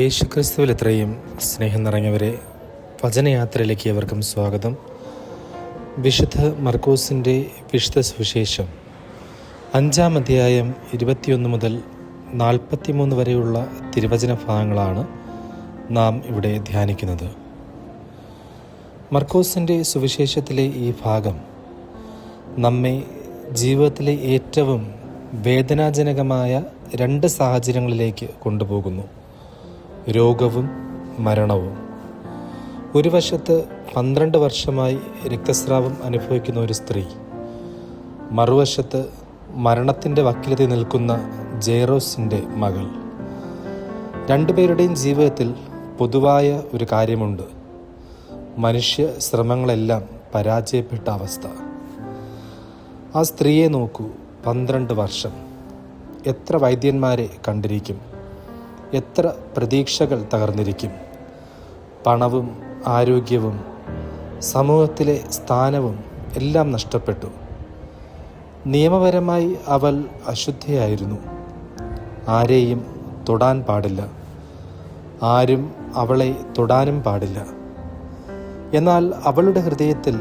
യേശുക്രിസ്തുവിൽ ഇത്രയും സ്നേഹം നിറഞ്ഞവരെ വചനയാത്രയിലേക്ക് അവർക്കും സ്വാഗതം. വിശുദ്ധ മർക്കോസിന്റെ വിശുദ്ധ സുവിശേഷം അഞ്ചാം അധ്യായം ഇരുപത്തിയൊന്ന് മുതൽ നാൽപ്പത്തിമൂന്ന് വരെയുള്ള തിരുവചന ഭാഗങ്ങളാണ് നാം ഇവിടെ ധ്യാനിക്കുന്നത്. മർക്കോസിന്റെ സുവിശേഷത്തിലെ ഈ ഭാഗം നമ്മെ ജീവിതത്തിലെ ഏറ്റവും വേദനാജനകമായ രണ്ട് സാഹചര്യങ്ങളിലേക്ക് കൊണ്ടുപോകുന്നു. രോഗവും മരണവും. ഒരു വശത്ത് പന്ത്രണ്ട് വർഷമായി രക്തസ്രാവം അനുഭവിക്കുന്ന ഒരു സ്ത്രീ മറുവശത്ത് മരണത്തിന്റെ വക്കിലത്തിൽ നിൽക്കുന്ന ജെയറോസിന്റെ മകൾ. രണ്ടുപേരുടെയും ജീവിതത്തിൽ പൊതുവായ ഒരു കാര്യമുണ്ട്. മനുഷ്യ ശ്രമങ്ങളെല്ലാം പരാജയപ്പെട്ട അവസ്ഥ. ആ സ്ത്രീയെ നോക്കൂ പന്ത്രണ്ട് വർഷം. എത്ര വൈദ്യന്മാരെ കണ്ടിരിക്കും? എത്ര പ്രതീക്ഷകൾ തകർന്നിരിക്കും. പണവും ആരോഗ്യവും സമൂഹത്തിലെ സ്ഥാനവും എല്ലാം നഷ്ടപ്പെട്ടു. നിയമപരമായി അവൾ അശുദ്ധയായിരുന്നു. ആരെയും തൊടാൻ പാടില്ല. ആരും അവളെ തൊടാനും പാടില്ല. എന്നാൽ അവളുടെ ഹൃദയത്തിൽ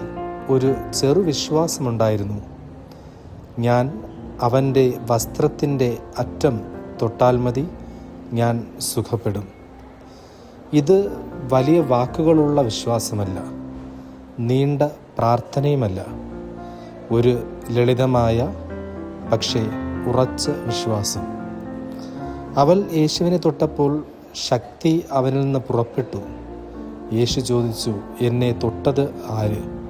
ഒരു ചെറു വിശ്വാസമുണ്ടായിരുന്നു. ഞാൻ അവന്റെ വസ്ത്രത്തിന്റെ അറ്റം തൊട്ടാൽ മതി. ഞാൻ സുഖപ്പെടും. ഇത് വലിയ വാക്കുകളുള്ള വിശ്വാസമല്ല. നീണ്ട പ്രാർത്ഥനയുമല്ല. ഒരു ലളിതമായ പക്ഷേ ഉറച്ച വിശ്വാസം. അവൾ യേശുവിനെ തൊട്ടപ്പോൾ ശക്തി അവനിൽ നിന്ന് പുറപ്പെട്ടു. യേശു ചോദിച്ചു എന്നെ തൊട്ടത് ആര്?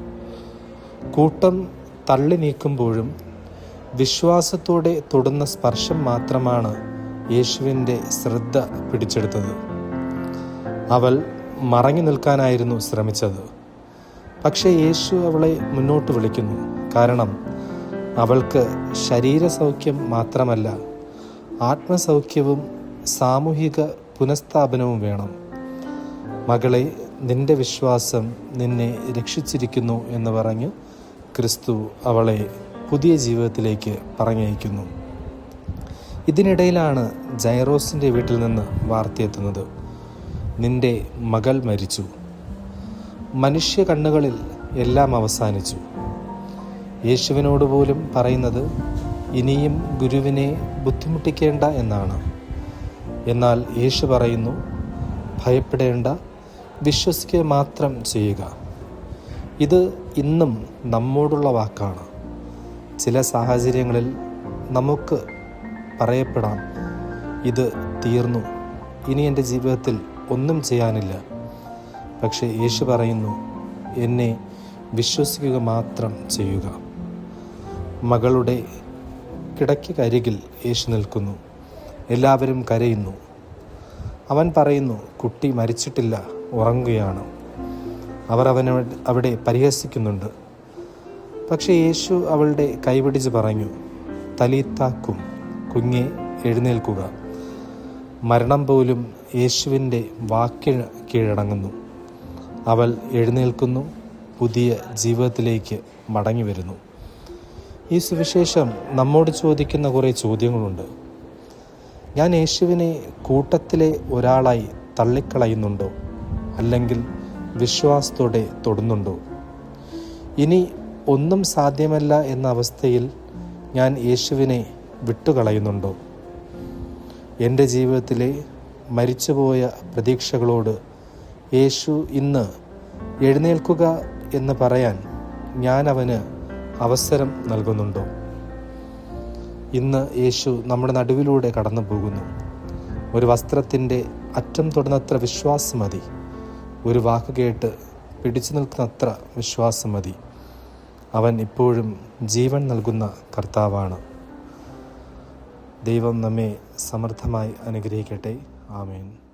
കൂട്ടം തള്ളി നീക്കുമ്പോഴും വിശ്വാസത്തോടെ തൊടുന്ന സ്പർശം മാത്രമാണ് യേശുവിന്റെ ശ്രദ്ധ പിടിച്ചെടുത്തത്. അവൾ മറങ്ങി നിൽക്കാനായിരുന്നു ശ്രമിച്ചത്. പക്ഷേ യേശു അവളെ മുന്നോട്ട് വിളിക്കുന്നു. കാരണം അവൾക്ക് ശരീരസൗഖ്യം മാത്രമല്ല ആത്മസൗഖ്യവും സാമൂഹിക പുനഃസ്ഥാപനവും വേണം. മകളെ നിന്റെ വിശ്വാസം നിന്നെ രക്ഷിച്ചിരിക്കുന്നു എന്ന് പറഞ്ഞ് ക്രിസ്തു അവളെ പുതിയ ജീവിതത്തിലേക്ക് പറഞ്ഞയക്കുന്നു. ഇതിനിടയിലാണ് ജൈറോസിന്റെ വീട്ടിൽ നിന്ന് വാർത്തയെത്തുന്നത്. നിന്റെ മകൾ മരിച്ചു. മനുഷ്യ കണ്ണുകളിൽ എല്ലാം അവസാനിച്ചു. യേശുവിനോട് പോലും പറയുന്നത് ഇനിയും ഗുരുവിനെ ബുദ്ധിമുട്ടിക്കേണ്ട എന്നാണ്. എന്നാൽ യേശു പറയുന്നു ഭയപ്പെടേണ്ട വിശ്വസിക്കുക മാത്രം ചെയ്യുക. ഇത് ഇന്നും നമ്മോടുള്ള വാക്കാണ്. ചില സാഹചര്യങ്ങളിൽ നമുക്ക് പറയപ്പെടാം. ഇത് തീർന്നു. ഇനി എന്റെ ജീവിതത്തിൽ ഒന്നും ചെയ്യാനില്ല. പക്ഷേ യേശു പറയുന്നു എന്നെ വിശ്വസിക്കുക മാത്രം ചെയ്യുക. മകളുടെ കിടക്കരികിൽ യേശു നിൽക്കുന്നു. എല്ലാവരും കരയുന്നു. അവൻ പറയുന്നു കുട്ടി മരിച്ചിട്ടില്ല ഉറങ്ങുകയാണ്. അവർ അവനെ അവിടെ പരിഹസിക്കുന്നുണ്ട്. പക്ഷേ യേശു അവളുടെ കൈപിടിച്ച് പറഞ്ഞു തലീത്താക്കും. കുഞ്ഞെ എഴുന്നേൽക്കുക. മരണം പോലും യേശുവിന്റെ വാക്കിന് കീഴടങ്ങുന്നു. അവൾ എഴുന്നേൽക്കുന്നു പുതിയ ജീവിതത്തിലേക്ക് മടങ്ങി വരുന്നു ഈ സുവിശേഷം നമ്മോട് ചോദിക്കുന്ന കുറേ ചോദ്യങ്ങളുണ്ട്. ഞാൻ യേശുവിനെ കൂട്ടത്തിലെ ഒരാളായി തള്ളിക്കളയുന്നുണ്ടോ? അല്ലെങ്കിൽ വിശ്വാസത്തോടെ തൊടുന്നുണ്ടോ? ഇനി ഒന്നും സാധ്യമല്ല എന്ന അവസ്ഥയിൽ ഞാൻ യേശുവിനെ വിട്ടുകളയുന്നുണ്ടോ? എന്റെ ജീവിതത്തിലെ മരിച്ചുപോയ പ്രതീക്ഷകളോട് യേശു ഇന്ന് എഴുന്നേൽക്കുക എന്ന് പറയാൻ ഞാൻ അവന് അവസരം നൽകുന്നുണ്ടോ? ഇന്ന് യേശു നമ്മുടെ നടുവിലൂടെ കടന്നു പോകുന്നു ഒരു വസ്ത്രത്തിന്റെ അറ്റം തൊടുന്നത്ര വിശ്വാസം മതി. ഒരു വാക്ക് കേട്ട് പിടിച്ചു നിൽക്കുന്നത്ര വിശ്വാസം മതി. അവൻ ഇപ്പോഴും ജീവൻ നൽകുന്ന കർത്താവാണ്. ദൈവം നമ്മെ സമർത്ഥമായി അനുഗ്രഹിക്കട്ടെ. ആമേൻ.